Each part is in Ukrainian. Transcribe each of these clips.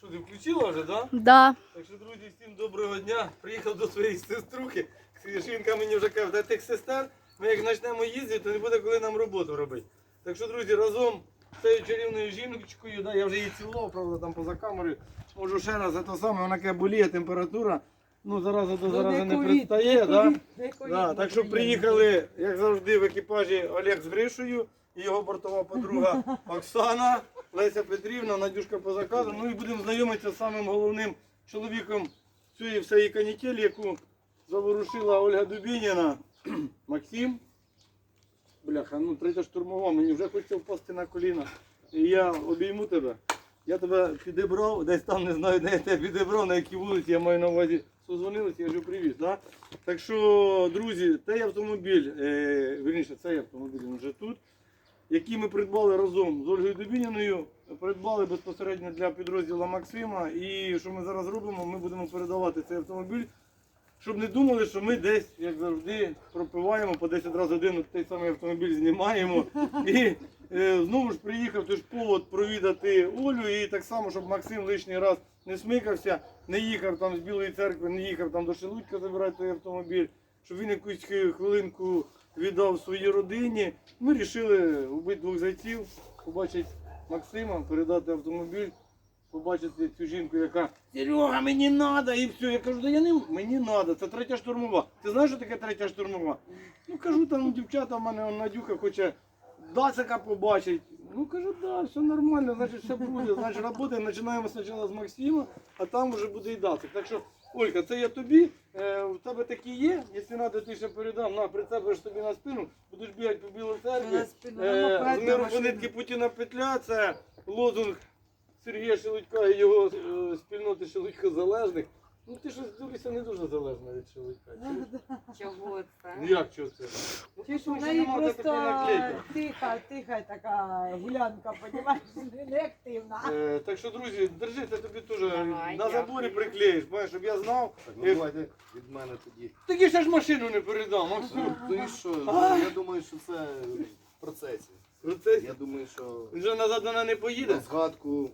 Що ти включила вже, так? Да? Да. Так що, друзі, всім доброго дня. Приїхав до своєї сеструхи. Жінка мені вже каже, та тих сестер, ми як почнемо їздити, то не буде коли нам роботу робити. Так що, друзі, разом з цією чарівною жіночкою, да, я вже її цілував, правда, там поза камерою. Можу ще раз за те саме, вона каже, боліє температура. Ну, зараза до зарази не пристає. Да? Да, так що приїхали, як завжди, в екіпажі Олег з Гришею і його бортова подруга Оксана, Леся Петрівна, Надюшка по заказу. Ну і будемо знайомитися з самим головним чоловіком цієї всієї канітелі, яку заворушила Ольга Дубініна. Максим. Бляха, ну третя штурмова, мені вже хочеться впасти на коліна. І я обійму тебе. Я тебе підібрав, десь там не знаю, де я тебе підібрав, на якій вулиці я маю на увазі. Созвонилися, я вже привіз. Да? Так що, друзі, цей автомобіль, е, верніше, цей автомобіль він вже тут, який ми придбали разом з Ольгою Дубініною, придбали безпосередньо для підрозділу Максима. І що ми зараз робимо, ми будемо передавати цей автомобіль, щоб не думали, що ми десь, як завжди, пропиваємо по 10 разів один той самий автомобіль знімаємо. І е, знову ж приїхав той ж повод провідати Олю, і так само, щоб Максим лишній раз не смикався, не їхав там з Білої церкви, не їхав там до Шелудька забирати той автомобіль, щоб він якусь хвилинку віддав своїй родині. Ми вирішили вбити двох зайців, побачити Максима, передати автомобіль, побачити цю жінку, яка Серега, мені треба, і все. Я кажу, да я не мені треба, це третя штурмова. Ти знаєш, що таке третя штурмова? Ну кажу, там дівчата, в мене Надюха хоче Дацика побачить. Ну кажу, да, все нормально, значить все буде. Значить, роботи починаємо спочатку з Максима, а там вже буде і Дацик. Так що, Олька, це я тобі. Е, в тебе такі є. Якщо треба, ти ще передам, на прицепиш тобі на спину, будеш бігати по білій церкві. На спину, Е, з на миру по нитки Путіна петля, це лозунг Сергія Шелудька і його е, спільноти Шелудько залежних. Ну ти щось дивишся не дуже залежна від Шелудька. Чи- Чого це? Ну як чого це? Ну, Чи ж що неї нема просто такої наклейки. тиха, тиха така гулянка, понімаєш, не активна. Е, так що, друзі, держи, це тобі теж Давай, на дякую. заборі приклеїш, бачиш, щоб я знав. Так, Е, ну давайте від мене тоді. Так я ще ж машину не передам, Максим. Ну і що? А. Я думаю, що це в процесі. Процесі. Я думаю, що Він вже назад вона не поїде. на згадку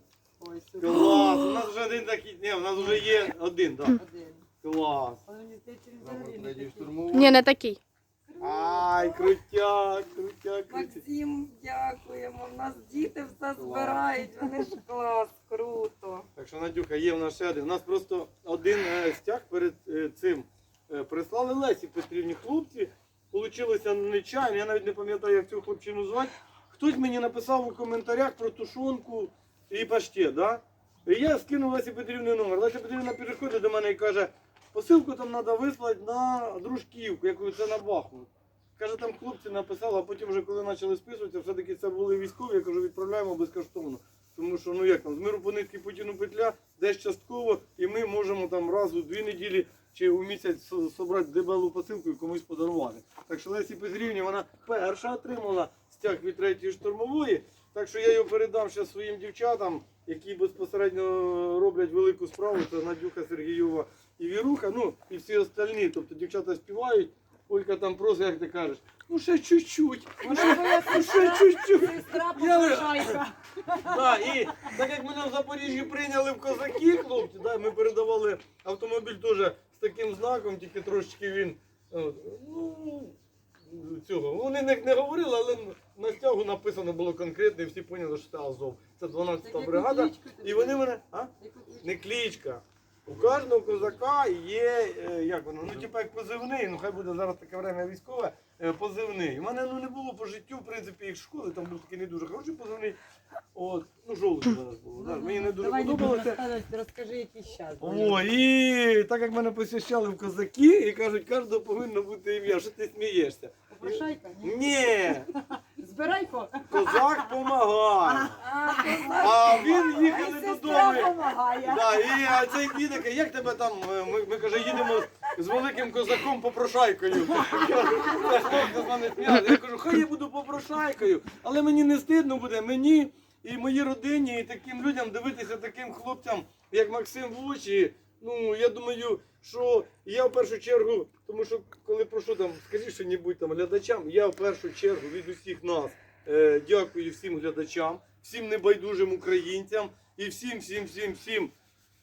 Ой. Клас, у нас вже один такий, ні, у нас вже є один, так. Один. Клас. А мені здається, він взагалі не такий. Ні, не такий. Ай, крутяк, крутяк, крутяк. Максим, дякуємо. В нас діти все збирають. Вони ж клас, круто. Так що, Надюха, є в нас ще один. У нас просто один е, стяг перед е, цим е, прислали Лесі Петрівні хлопці. Получилося нечайно, я навіть не пам'ятаю, як цю хлопчину звати. Хтось мені написав у коментарях про тушонку і паштет, да? І я скинув Лесі Петрівні номер. Леся Петрівна підходить до мене і каже, посилку там треба вислати на дружківку, яку це на Бахмут. Каже, там хлопці написали, а потім вже коли почали списуватися, все-таки це були військові, я кажу, відправляємо безкоштовно. Тому що, ну як там, з миру по нитки Путіну петля, десь частково, і ми можемо там раз у дві неділі чи у місяць со- собрати дебелу посилку і комусь подарувати. Так що Лесі Петрівні вона перша отримала стяг від третьої штурмової. Так що я його передам ще своїм дівчатам, які безпосередньо роблять велику справу. Це Надюха Сергієва і Віруха, ну і всі остальні. Тобто дівчата співають. Олька там просить, як ти кажеш, ну ще чуть-чуть, ну ще, ну ще чуть-чуть. Сестра Да, і так як мене в Запоріжжі прийняли в козаки, хлопці, да, ми передавали автомобіль теж з таким знаком, тільки трошечки він. Ну, цього. Вони не, не говорили, але на стягу написано було конкретно, і всі поняли, що це Азов. Це 12-та бригада. І вони мене. А? Не кличка. У кожного козака є, е, як воно, ну типу як позивний, ну хай буде зараз таке время військове, е, позивний. У мене ну не було по життю, в принципі, як школи, там був такий не дуже хороший позивний. От, ну жовтий був. Да. Мені не дуже Давай подобалося. розкажи, який щас. О, і так як мене посвящали в козаки і кажуть, кожного повинно бути ім'я. Що ти смієшся? Попрошайка? Ні. Ні, Збирай козак помагає. А, він а їхали додому. допомагає. Да, і а цей дід каже, як тебе там, е, ми, ми каже, їдемо з великим козаком попрошайкою. Я кажу, «Це хлопці з мене сміялися. Я кажу, хай я буду попрошайкою, але мені не стидно буде, мені і моїй родині, і таким людям дивитися таким хлопцям, як Максим в очі. Ну, я думаю, що я в першу чергу, тому що коли прошу там, скажи що-небудь там глядачам, я в першу чергу від усіх нас е, дякую всім глядачам, всім небайдужим українцям, і всім, всім, всім, всім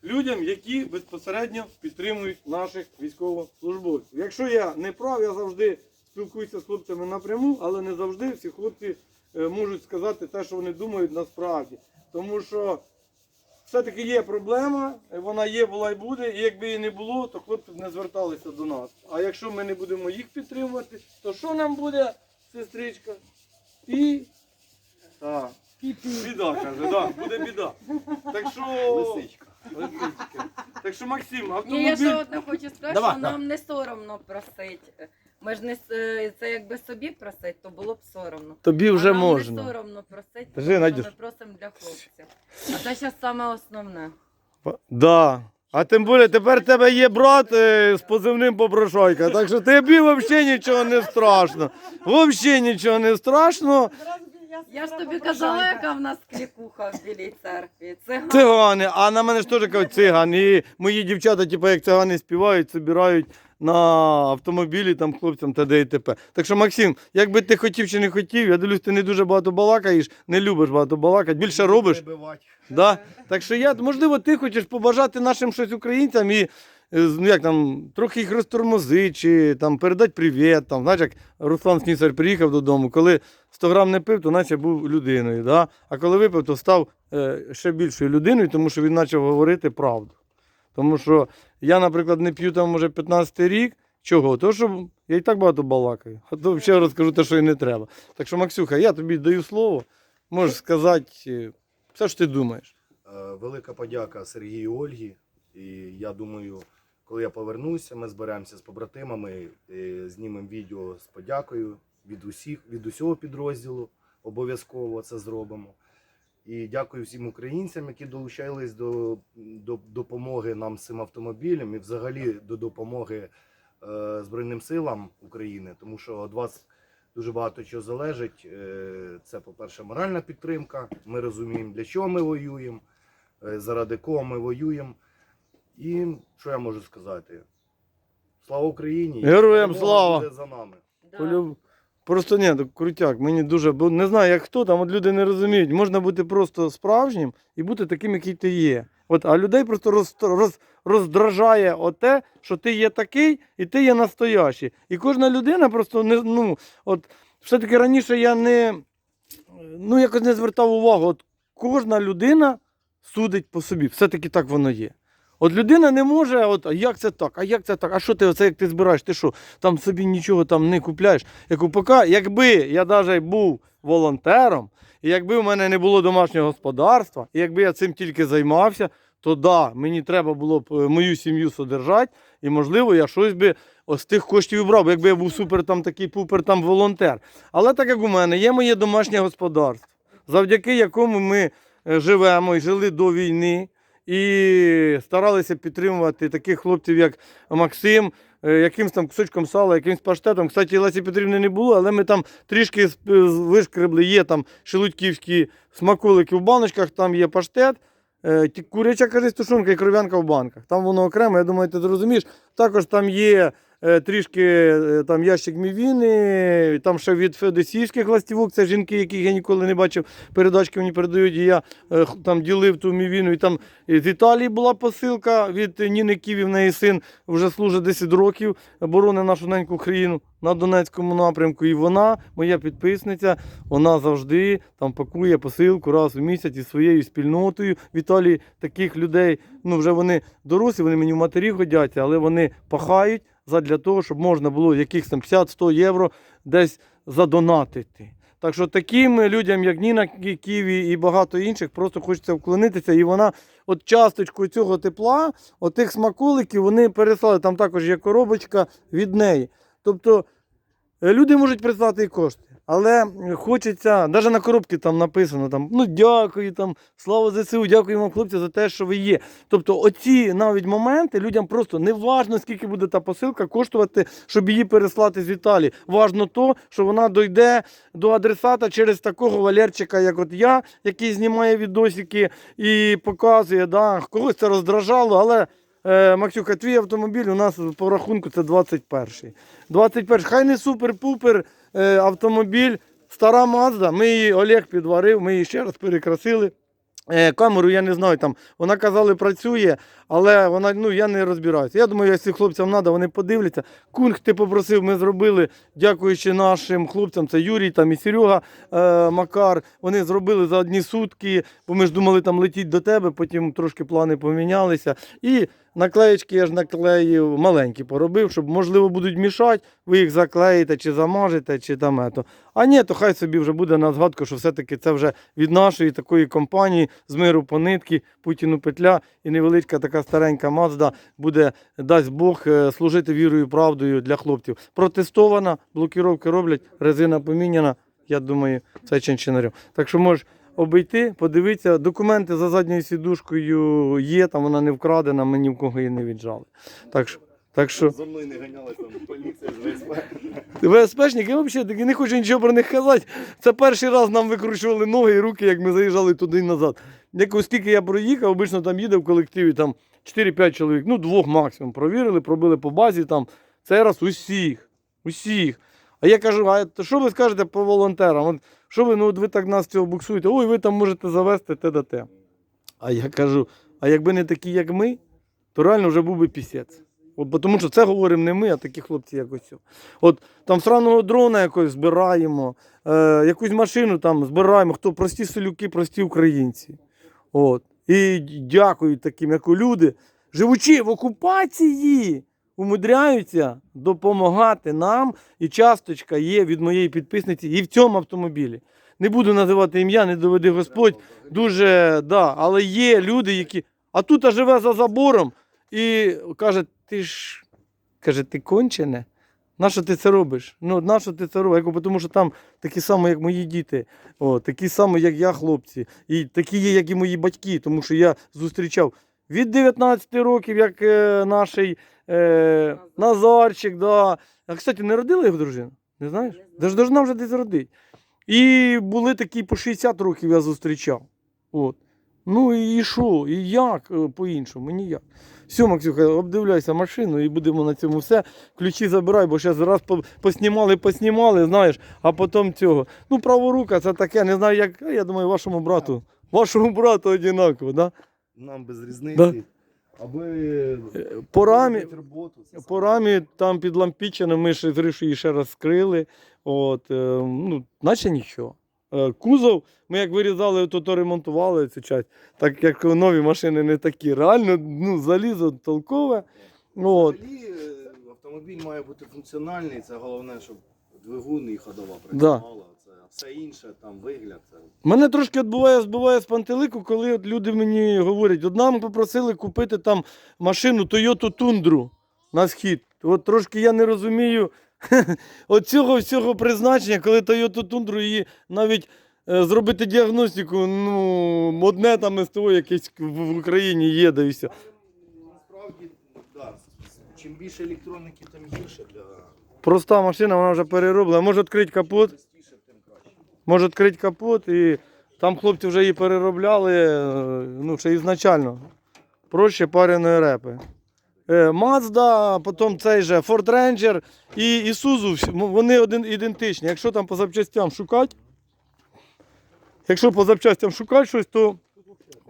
людям, які безпосередньо підтримують наших військовослужбовців. Якщо я не прав, я завжди спілкуюся з хлопцями напряму, але не завжди всі хлопці можуть сказати те, що вони думають насправді. Тому що все-таки є проблема, е, вона є, була і буде, і якби її не було, то хлопці б не зверталися до нас. А якщо ми не будемо їх підтримувати, то що нам буде, сестричка? І. Так. Біда, каже, да, буде біда. Так що. Лисичка. Лисичка. Так що, Максим, Ні, я ще одне хочу сказати, Давай, що нам не соромно просити. Ми ж не с- е, це якби собі просить, то було б соромно. Тобі а нам не соромно просити, Кажи, тому що Надюш. ми просимо для хлопців. А це зараз саме основне. Да. А тим більше тепер в тебе є брат е, з позивним Попрошойка. Так що тобі взагалі нічого не страшно. Взагалі нічого не страшно. Я ж тобі казала, яка в нас клікуха в білій церкві. Це Цигани, а на мене ж теж кажуть циган. І мої дівчата, типу, як цигани співають, збирають на автомобілі там хлопцям та де і т.п. Так що, Максим, як би ти хотів чи не хотів, я дивлюсь, ти не дуже багато балакаєш, не любиш багато балакати, більше робиш. Да? Так що я, можливо, ти хочеш побажати нашим щось українцям і е, ну, як там, трохи їх розтормози, чи там передати привіт. Там, знаєш, як Руслан Снісар приїхав додому, коли 100 грам не пив, то наче був людиною. Да? А коли випив, то став е, ще більшою людиною, тому що він почав говорити правду. Тому що я, наприклад, не п'ю там може 15 рік. Чого? Тому що я і так багато балакаю. А то ще розкажу те, що і не треба. Так що, Максюха, я тобі даю слово. Можеш сказати е, все, що ти думаєш. Е, Велика подяка Сергію Ольгі. І я думаю, коли я повернуся, ми зберемося з побратимами, е, знімемо відео з подякою від усіх, від усього підрозділу. Обов'язково це зробимо. І дякую всім українцям, які долучались до, до допомоги нам з цим автомобілем і взагалі до допомоги е, Збройним силам України, тому що від вас дуже багато чого залежить. Е, Це, по-перше, моральна підтримка. Ми розуміємо, для чого ми воюємо, е, заради кого ми воюємо. І що я можу сказати? Слава Україні! Героям слава! буде за нами. Да. Просто ні, крутяк, мені дуже, бо не знаю, як хто там, от люди не розуміють. Можна бути просто справжнім і бути таким, який ти є. От, а людей просто роз, роз, роздражає оте, що ти є такий і ти є настоящий. І кожна людина просто не ну, от все-таки раніше я не ну, якось не звертав увагу. От кожна людина судить по собі. Все-таки так воно є. От людина не може, от, а як це так, а як це так, а що ти оце як ти збираєш? Ти що, там собі нічого там не купляєш? Я кажу, поки, якби я навіть був волонтером, і якби в мене не було домашнього господарства, і якби я цим тільки займався, то да, мені треба було б е, мою сім'ю содержати, і можливо я щось би з тих коштів і брав, якби я був супер там такий пупер там волонтер. Але так як у мене є моє домашнє господарство, завдяки якому ми е, живемо і жили до війни. І старалися підтримувати таких хлопців, як Максим, е, якимсь там кусочком сала, якимсь паштетом. Кстати, Лесі Петрівни не було, але ми там трішки вишкребли. Є там шелудьківські смаколики в баночках, там є паштет. е, Куряча каже, тушонка і кров'янка в банках. Там воно окремо, я думаю, ти зрозумієш. Також там є е, трішки е, там ящик мівіни, там ще від федосійських ластівок, це жінки, яких я ніколи не бачив. Передачки мені передають, і я е, там ділив ту мівіну. І там з Італії була посилка від Ніни Ківі, в неї син вже служить 10 років, боронить нашу неньку країну на Донецькому напрямку. І вона, моя підписниця, вона завжди там пакує посилку раз у місяць із своєю спільнотою. В Італії таких людей, ну вже вони дорослі, вони мені в матері годяться, але вони пахають задля того, щоб можна було якихось там 50-100 євро десь задонатити. Так що таким людям, як Ніна Ківі і багато інших, просто хочеться вклонитися. І вона, от часточку цього тепла, отих смаколиків, вони переслали. Там також є коробочка від неї. Тобто е, люди можуть прислати і кошти. Але хочеться, навіть на коробці там написано, там, ну дякую, там, слава ЗСУ, дякую вам, хлопці, за те, що ви є. Тобто, оці навіть моменти людям просто не важно, скільки буде та посилка коштувати, щоб її переслати з Італії. Важно то, що вона дойде до адресата через такого Валерчика, як от я, який знімає відосики і показує, да, когось це роздражало, але. Е, Максюка, твій автомобіль у нас по рахунку це 21-й. 21-й. Хай не супер-пупер автомобіль, стара Мазда. Ми її Олег підварив, ми її ще раз перекрасили. Е, Камеру я не знаю там. Вона казали, працює, але вона ну я не розбираюся. Я думаю, якщо хлопцям треба, вони подивляться. Кунг ти попросив, ми зробили, дякуючи нашим хлопцям. Це Юрій там і Серега е, Макар. Вони зробили за одні сутки, бо ми ж думали там летіть до тебе, потім трошки плани помінялися. І наклеєчки я ж наклеїв маленькі поробив, щоб можливо будуть мішати, ви їх заклеїте чи замажете, чи там ето. А ні, то хай собі вже буде на згадку, що все-таки це вже від нашої такої компанії з миру по нитки, Путіну петля і невеличка така старенька Мазда буде, дасть Бог, е, служити вірою і правдою для хлопців. Протестована, блокіровки роблять, резина поміняна. Я думаю, це чинчинарем. Так що можеш обійти, подивитися. Документи за задньою сідушкою є, там вона не вкрадена, ми ні в кого її не віджали. Так що, так що За мною не ганялась там поліція з ВСП. ВСПшники, я взагалі не хочу нічого про них казати. Це перший раз нам викручували ноги і руки, як ми заїжджали туди і назад. Як оскільки я проїхав, обично там їде в колективі там 4-5 чоловік, ну двох максимум. Провірили, пробили по базі там. Цей раз усіх. Усіх. А я кажу, а що ви скажете по волонтерам? Що ви, ну от ви так нас цього буксуєте? Ой, ви там можете завести те да те. А я кажу, а якби не такі, як ми, то реально вже був би пісець. От, тому що це говоримо не ми, а такі хлопці, як ось. От там сраного дрона якось збираємо, е, якусь машину там збираємо, хто прості селюки, прості українці. От. І дякую таким, як люди, живучи в окупації, умудряються допомагати нам. І часточка є від моєї підписниці і в цьому автомобілі. Не буду називати ім'я, не доведи Господь. Дуже, да, але є люди, які. А тут а живе за забором і каже, ти ж каже, ти кончене? Нащо ти це робиш? Ну, нащо ти це робиш? Тому що там такі самі, як мої діти, о, такі самі, як я, хлопці, і такі є, як і мої батьки, тому що я зустрічав від 19 років, як е, наш е, Назарчик, да. А, кстати, не родила його дружина? Не знаєш? Де ж должна вже десь родити. І були такі по 60 років я зустрічав. От. Ну і що? І як е, по-іншому? Ніяк. Все, Максюха, обдивляйся машину і будемо на цьому все. Ключі забирай, бо зараз раз поснімали, поснімали, знаєш, а потім цього. Ну, праворука це таке, не знаю, як. Я думаю, вашому брату. Вашому брату одинаково, да? Нам без різниці. Да. Аби Е, По рамі, роботу, по рамі там під лампіччями ми ще з Ришою її ще раз скрили. От, е, ну, наче нічого. Е, Кузов, ми як вирізали, то, то ремонтували цю часть, так як нові машини не такі. Реально, ну, залізо толкове. От. Взагалі автомобіль має бути функціональний, це головне, щоб двигун і ходова працювала. Це а все інше, там вигляд. Це... Мене трошки відбуває, збиває з пантелику, коли от люди мені говорять, от нам попросили купити там машину Toyota Tundra на схід. От трошки я не розумію от цього всього призначення, коли Toyota Tundra її навіть е, зробити діагностику, ну, одне там СТО якесь в, в Україні є, да і все. Насправді, да, чим більше електроніки, тим гірше для Проста машина, вона вже перероблена. Може відкрити капот. Може відкрити капот, і там хлопці вже її переробляли е, ну, ще ізначально. Проще пареної репи. Е, Mazda, потім цей же Ford Ranger і Isuzu, вони один, ідентичні. Якщо там по запчастям шукати, якщо по запчастям шукати щось, то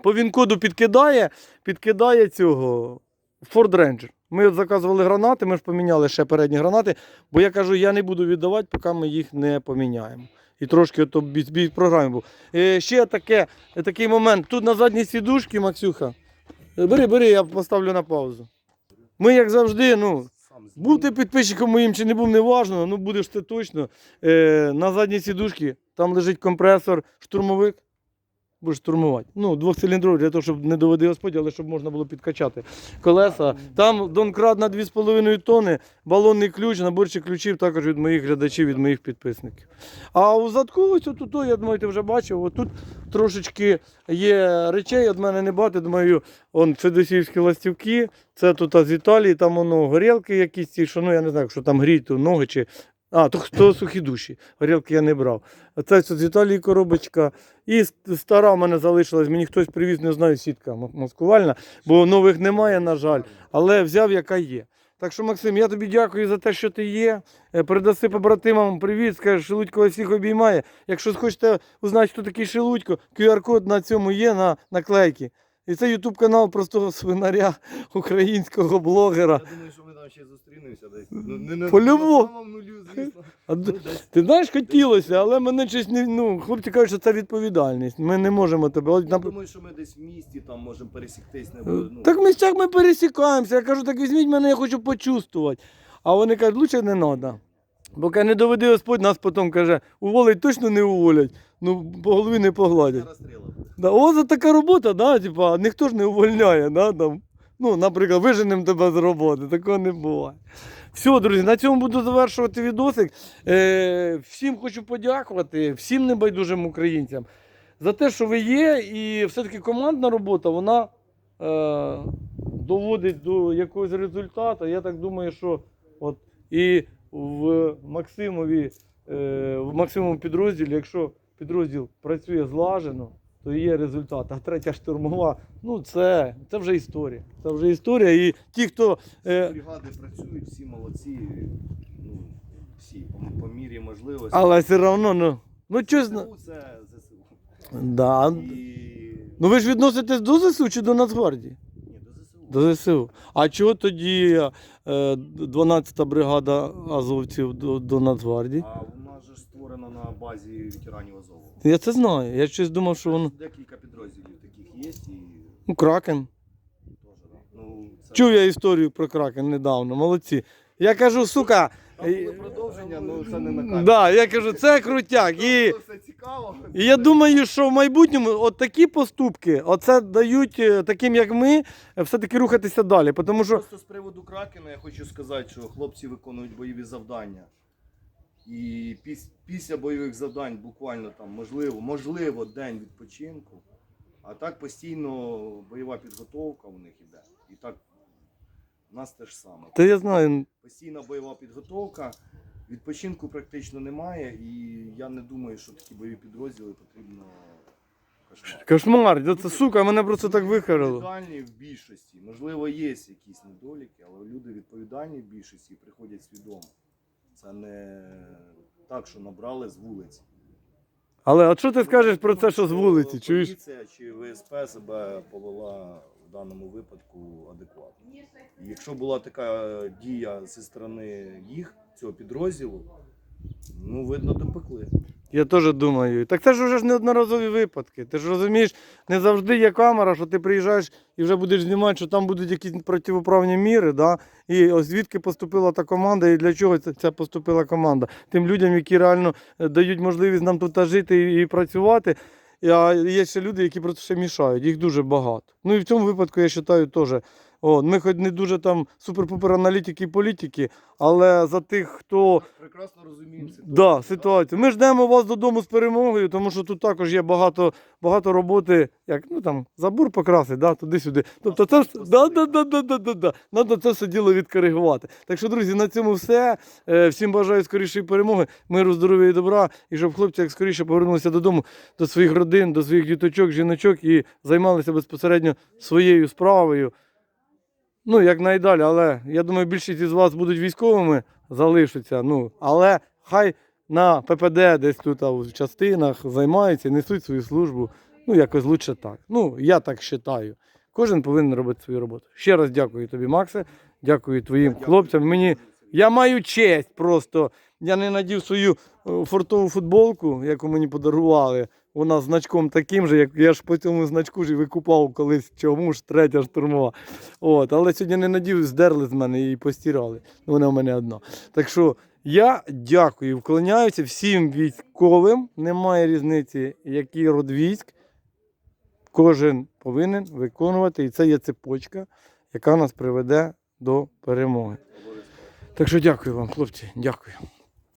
по він-коду підкидає, підкидає цього Ford Ranger. Ми от заказували гранати, ми ж поміняли ще передні гранати, бо я кажу, я не буду віддавати, поки ми їх не поміняємо. І трошки ото бій, програмі був. Е, ще таке, такий момент. Тут на задній сідушці, Максюха. е, Бери, бери, я поставлю на паузу. Ми, як завжди, ну, бути підписчиком моїм чи не був, не важливо, ну будеш ти точно. Е, на задній сідушці там лежить компресор, штурмовик. Будеш штурмувати. Ну, двохциліндровий, для того, щоб не доведи Господь, але щоб можна було підкачати колеса. Там донкрат на 2,5 тонни, балонний ключ, наборчик ключів також від моїх глядачів, від моїх підписників. А у задку, ось тут, я думаю, ти вже бачив, отут трошечки є речей, від мене не багато, думаю, он федосівські ластівки, це тут з Італії, там воно горілки якісь ці, що ну я не знаю, що там гріють ноги чи. А, то, то сухі душі. Горілки я не брав. Це з Італії коробочка. І стара в мене залишилась. Мені хтось привіз, не знаю, сітка маскувальна, бо нових немає, на жаль. Але взяв, яка є. Так що, Максим, я тобі дякую за те, що ти є. Е, Передаси побратимам привіт, скажеш, Шелудько вас всіх обіймає. Якщо хочете узнати, хто такий Шелудько, QR-код на цьому є на наклейці. І це YouTube канал простого свинаря, українського блогера. Я думаю, що ми ще зустрінемося десь. Ну, не на, По-любому. на самому нулю, звісно. А Ну, десь. ти знаєш, хотілося, але мене щось не. Ну, хлопці кажуть, що це відповідальність. Ми не можемо тебе. От, Я нап- думаю, що ми десь в місті там можемо пересіктись. Не буде, ну, Так в місцях ми пересікаємося. Я кажу, так візьміть мене, я хочу почувствувати. А вони кажуть, лучше не треба. Поки не доведи Господь, нас потім каже, уволить точно не уволять. Ну, по голові не погладять. розстріла. Да, о, за така робота, да, типа, ніхто ж не увольняє, да, там. Ну, наприклад, виженемо тебе з роботи, такого не буває. Все, друзі, на цьому буду завершувати відосик. Е, всім хочу подякувати, всім небайдужим українцям за те, що ви є, і все-таки командна робота, вона е, доводить до якогось результату. Я так думаю, що от і в Максимові, е, в Максимовому підрозділі, якщо підрозділ працює злажено, то є результат. А третя штурмова, ну це, це вже історія. Це вже історія. І ті, хто. Е, Бригади працюють, всі молодці. Ну, всі по, по мірі можливості. але все одно, ну, ну щось. ЗСУ це ЗСУ. Да. І... Ну ви ж відноситесь до ЗСУ чи до Нацгвардії? Ні, до ЗСУ. До ЗСУ. А чого тоді е, 12-та бригада азовців до, до Нацгвардії? А ж створена на базі ветеранів Азову. Я це знаю. Я щось думав, що воно. Декілька підрозділів таких є і Ну, Кракен. Ну, це... Чув я історію про Кракен недавно, молодці. Я кажу, сука. Там були продовження, ну це не на камеру. Да, я кажу, це крутяк. І, Це цікаво. і я думаю, що в майбутньому от такі поступки, оце дають е, таким, як ми, е, все-таки рухатися далі. Тому що Просто з приводу Кракена я хочу сказати, що хлопці виконують бойові завдання. І піс- після бойових завдань буквально там можливо, можливо, день відпочинку. А так постійно бойова підготовка у них іде. І так у нас те ж саме. Та я знаю, Постійна бойова підготовка, відпочинку практично немає, і я не думаю, що такі бойові підрозділи потрібно кошмар. кошмар, да це сука, мене просто так вихарило. Відповідальні в більшості. Можливо, є якісь недоліки, але люди відповідальні в більшості і приходять свідомо. Це не так, що набрали з вулиці. Але а що ти скажеш про це, що з вулиці? Чуєш? Поліція чи ВСП себе повела в даному випадку адекватно. Якщо була така дія зі сторони їх, цього підрозділу, ну, видно, допекли. Я теж думаю. Так це ж вже ж неодноразові випадки. Ти ж розумієш, не завжди є камера, що ти приїжджаєш і вже будеш знімати, що там будуть якісь противоправні міри. Да? І ось звідки поступила та команда, і для чого ця- поступила команда. Тим людям, які реально е, дають можливість нам тут жити і, працювати. А є ще люди, які просто ще мішають, їх дуже багато. Ну і в цьому випадку я вважаю теж. О, ми хоч не дуже там супер-пупер аналітики і політики, але за тих, хто Прекрасно розуміємо ситуацію. Да, ситуацію. Ми ждемо вас додому з перемогою, тому що тут також є багато, багато роботи, як ну там забур покрасить, да, туди-сюди. Тобто це да, да, да, да, да, да, да. Надо це все діло відкоригувати. Так що, друзі, на цьому все. Е, Всім бажаю скорішої перемоги, миру, здоров'я і добра, і щоб хлопці як скоріше повернулися додому до своїх родин, до своїх діточок, жіночок і займалися безпосередньо своєю справою. Ну, як найдалі, але я думаю, більшість із вас будуть військовими, залишаться. Ну, але хай на ППД десь тут а, в частинах займаються, несуть свою службу. Ну, якось лучше так. Ну, я так вважаю. Кожен повинен робити свою роботу. Ще раз дякую тобі, Максе. Дякую твоїм Дякую. хлопцям. Мені я маю честь просто. Я не надів свою е, фортову футболку, яку мені подарували. Вона значком таким же, як я ж по цьому значку ж і викупав колись чому ж третя штурмова. От, але сьогодні не надів, здерли з мене і постирали. Ну, Вона в мене одна. Так що я дякую, вклоняюся всім військовим. Немає різниці, який род військ. Кожен повинен виконувати, і це є цепочка, яка нас приведе до перемоги. Так що дякую вам, хлопці, дякую.